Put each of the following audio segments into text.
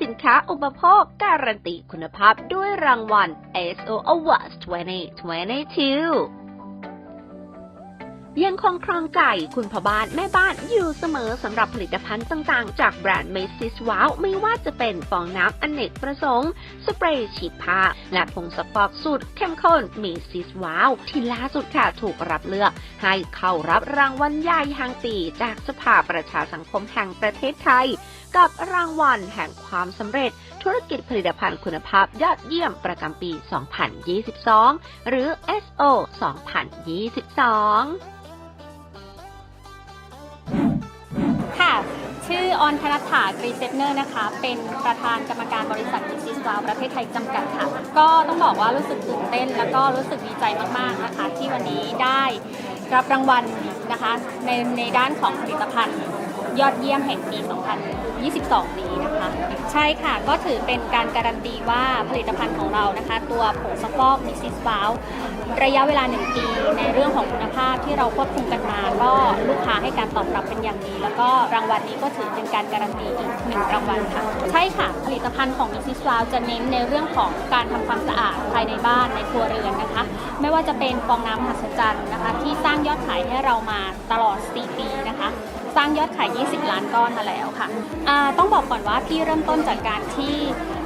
สินค้าอุปโภคการันตีคุณภาพด้วยรางวัล SO Awards 2022ยังคงครองใจคุณพ่อบ้านแม่บ้านอยู่เสมอสำหรับผลิตภัณฑ์ต่างๆ จากแบรนด์ Macy's Wow ไม่ว่าจะเป็นฟองน้ำอเนกประสงค์ สเปรย์ฉีดผ้า และผงสปอกสูตรเข้มข้น Macy's Wow ที่ล่าสุดค่ะถูกรับเลือก ให้เข้ารับรางวัลใหญ่แห่งปีจากสภาประชาสังคมแห่งประเทศไทย กับรางวัลแห่งความสำเร็จธุรกิจผลิตภัณฑ์คุณภาพยอดเยี่ยมประจำปี 2022 หรือ SO 2022ค่ะ ชื่อออนธนัฐากรีเซปเนอร์นะคะ เป็นประธานกรรมการบริษัทมิซิสวาวประเทศไทยจำกัดค่ะ ก็ต้องบอกว่ารู้สึกตื่นเต้น แล้วก็รู้สึกดีใจมากๆนะคะ ที่วันนี้ได้รับรางวัลนะคะในในด้านของผลิตภัณฑ์ ยอดเยี่ยมแห่งปี 2022 นี้นะคะ ใช่ค่ะ ก็ถือเป็นการการันตีว่าผลิตภัณฑ์ของเรานะคะ ตัวผงซักฟอกมิซิสวาวระยะเวลา 1 ปี ในเรื่องของคุณภาพที่เราควบคุมกันมา ก็ลูกค้าให้การตอบรับเป็นอย่างดี แล้วก็รางวัลนี้ก็ถือเป็นการการันตีอีกหนึ่งรางวัลค่ะ ใช่ค่ะ ผลิตภัณฑ์ของมิซิสวาวจะเน้นในเรื่องของการทำความสะอาดภายในบ้านในครัวเรือนนะคะ ไม่ว่าจะเป็นฟองน้ำมหัศจรรย์นะคะ ที่สร้างยอดขายให้เรามาตลอด 4 ปีนะคะ สร้างยอดขาย 20 ล้านก้อนมาแล้วค่ะอ่าต้องบอกก่อนว่าพี่เริ่มต้นจากการที่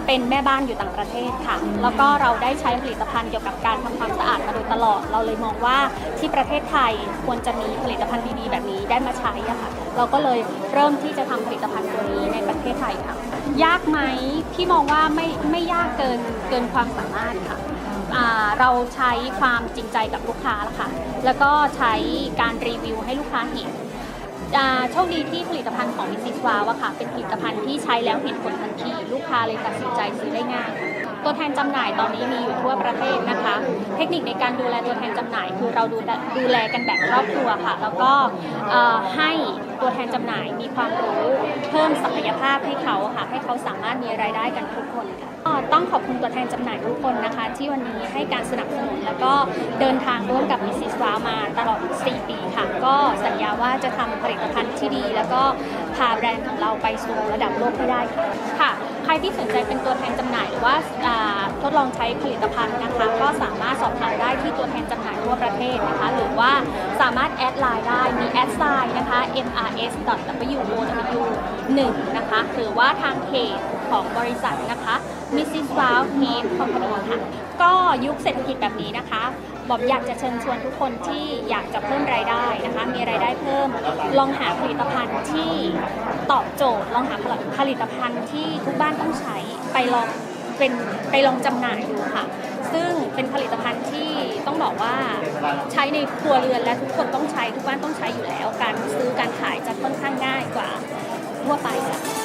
เป็นแม่บ้านอยู่ต่างประเทศค่ะ แล้วก็เราได้ใช้ผลิตภัณฑ์เกี่ยวกับการทำความสะอาดมาโดยตลอด เราเลยมองว่าที่ประเทศไทยควรจะมีผลิตภัณฑ์ดีๆ แบบนี้ได้มาใช้อะค่ะ เราก็เลยเริ่มที่จะทำผลิตภัณฑ์ตัวนี้ในประเทศไทยค่ะ ยากไหมพี่มองว่าไม่ไม่ยากเกินเกินความสามารถค่ะเราใช้ความจริงใจกับลูกค้าละค่ะ แล้วก็ใช้การรีวิวให้ลูกค้าเห็น โชคดีที่ผลิตภัณฑ์ของมิซิสวาวะค่ะ เป็นผลิตภัณฑ์ที่ใช้แล้วเห็นผลทันที ลูกค้าเลยตัดสินใจซื้อได้ง่าย ตัวแทนจำหน่ายตอนนี้มีอยู่ทั่วประเทศนะคะ เทคนิคในการดูแลตัวแทนจำหน่าย คือเราดูดูแลกันแบบครอบครัวค่ะ แล้วก็ให้ตัวแทนจำหน่ายมีความรู้เพิ่มศักยภาพให้เขาค่ะให้เขาสามารถมีรายได้กันทุกคนค่ะต้องขอบคุณตัวแทนจำหน่ายทุกคนนะคะ ที่วันนี้ให้การสนับสนุนแล้วก็เดินทางร่วมกับมิสซิสวามาตลอด 4 ปีค่ะ ก็สัญญาว่าจะทำผลิตภัณฑ์ที่ดี แล้วก็พาแบรนด์ของเราไปสู่ระดับโลกให้ได้ค่ะค่ะ ใครที่สนใจเป็นตัวแทนจำหน่ายหรือว่าทดลองใช้ผลิตภัณฑ์นะคะ ก็สามารถสอบถามได้ที่ตัวแทนจำหน่ายทั่วประเทศนะคะ หรือว่าสามารถแอดไลน์ได้มีแอดไซน์นะคะ R.S.W.O.W.1 นะคะ หรือว่าทางเพจของบริษัทนะคะ Mrs. Wow Head Company ค่ะ ก็ยุคเศรษฐกิจแบบนี้นะคะบอมอยากจะเชิญชวนทุกคนที่อยากจะเพิ่มรายได้นะคะ มีรายได้เพิ่ม ลองหาผลิตภัณฑ์ที่ตอบโจทย์ ลองหาผลิตภัณฑ์ที่ทุกบ้านต้องใช้ไปลอง เป็นไปลองจำหน่ายดูค่ะ ซึ่งเป็นผลิตภัณฑ์ที่ต้องบอกว่าใช้ในครัวเรือนและทุกคนต้องใช้ทุกบ้านต้องใช้อยู่แล้ว การซื้อการขายจะค่อนข้างง่ายกว่าทั่วไปค่ะ